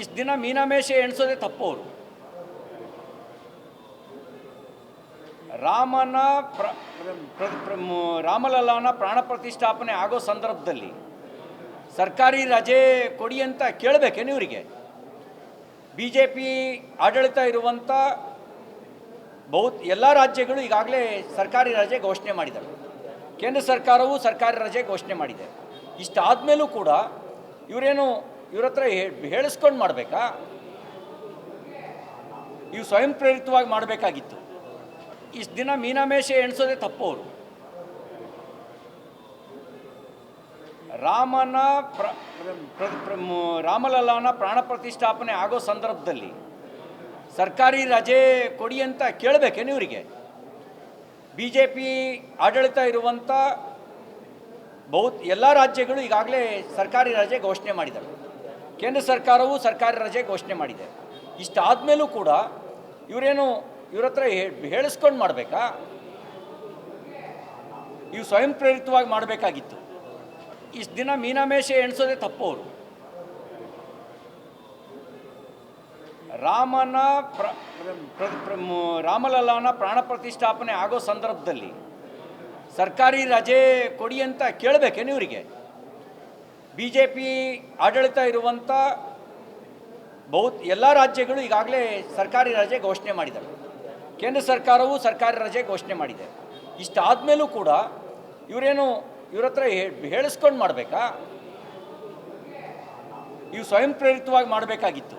ಇಷ್ಟು ದಿನ ಮೀನಾಮೇಷ ಎಣಿಸೋದೇ ತಪ್ಪವರು ರಾಮನ ಪ್ರ ರಾಮಲಲ್ಲಾನ ಪ್ರಾಣ ಪ್ರತಿಷ್ಠಾಪನೆ ಆಗೋ ಸಂದರ್ಭದಲ್ಲಿ ಸರ್ಕಾರಿ ರಜೆ ಕೊಡಿ ಅಂತ ಕೇಳಬೇಕೇನು ಇವರಿಗೆ? ಬಿ ಜೆ ಪಿ ಆಡಳಿತ ಇರುವಂಥ ಬಹುತ್, ಎಲ್ಲ ರಾಜ್ಯಗಳು ಈಗಾಗಲೇ ಸರ್ಕಾರಿ ರಜೆ ಘೋಷಣೆ ಮಾಡಿದ್ದಾರೆ. ಕೇಂದ್ರ ಸರ್ಕಾರವು ಸರ್ಕಾರಿ ರಜೆ ಘೋಷಣೆ ಮಾಡಿದೆ. ಇಷ್ಟಾದಮೇಲೂ ಕೂಡ ಇವರೇನು ಇವ್ರ ಹತ್ರ ಹೇಳಿಸ್ಕೊಂಡು ಮಾಡಬೇಕಾ? ಇವು ಸ್ವಯಂ ಪ್ರೇರಿತವಾಗಿ ಮಾಡಬೇಕಾಗಿತ್ತು. ಇಷ್ಟು ದಿನ ಮೀನಾಮೇಷ ಎಣಿಸೋದೇ ತಪ್ಪು ರಾಮನ ಪ್ರ- ರಾಮಲಲ್ಲಾನ ಪ್ರಾಣ ಪ್ರತಿಷ್ಠಾಪನೆ ಆಗೋ ಸಂದರ್ಭದಲ್ಲಿ ಸರ್ಕಾರಿ ರಜೆ ಕೊಡಿ ಅಂತ ಕೇಳಬೇಕೇನು ಇವರಿಗೆ? ಬಿ ಜೆ ಪಿ ಆಡಳಿತ ಇರುವಂಥ ಬಹು ಎಲ್ಲ ರಾಜ್ಯಗಳು ಈಗಾಗಲೇ ಸರ್ಕಾರಿ ರಜೆ ಘೋಷಣೆ ಮಾಡಿದ್ದಾರೆ ಕೇಂದ್ರ ಸರ್ಕಾರವು ಸರ್ಕಾರಿ ರಜೆ ಘೋಷಣೆ ಮಾಡಿದೆ. ಇಷ್ಟಾದಮೇಲೂ ಕೂಡ ಇವರೇನು ಇವ್ರ ಹತ್ರ ಹೇಳಿಸ್ಕೊಂಡು ಮಾಡಬೇಕಾ? ಇವು ಸ್ವಯಂ ಪ್ರೇರಿತವಾಗಿ ಮಾಡಬೇಕಾಗಿತ್ತು. ಇಷ್ಟು ದಿನ ಮೀನಾಮೇಷ ಎಣಿಸೋದೇ ತಪ್ಪು ರಾಮನ ಪ್ರ- ರಾಮಲಲ್ಲಾನ ಪ್ರಾಣ ಪ್ರತಿಷ್ಠಾಪನೆ ಆಗೋ ಸಂದರ್ಭದಲ್ಲಿ ಸರ್ಕಾರಿ ರಜೆ ಕೊಡಿ ಅಂತ ಕೇಳಬೇಕೇನು ಇವರಿಗೆ? ಬಿ ಜೆ ಪಿ ಆಡಳಿತ ಇರುವಂಥ ಬಹುತ್ ಎಲ್ಲ ರಾಜ್ಯಗಳು ಈಗಾಗಲೇ ಸರ್ಕಾರಿ ರಜೆ ಘೋಷಣೆ ಮಾಡಿದ್ದಾರೆ. ಕೇಂದ್ರ ಸರ್ಕಾರವು ಸರ್ಕಾರಿ ರಜೆ ಘೋಷಣೆ ಮಾಡಿದೆ. ಇಷ್ಟಾದಮೇಲೂ ಕೂಡ ಇವರೇನು ಇವ್ರ ಹತ್ರ ಹೇಳಿಸ್ಕೊಂಡು ಮಾಡಬೇಕಾ? ಇವು ಸ್ವಯಂ ಪ್ರೇರಿತವಾಗಿ ಮಾಡಬೇಕಾಗಿತ್ತು.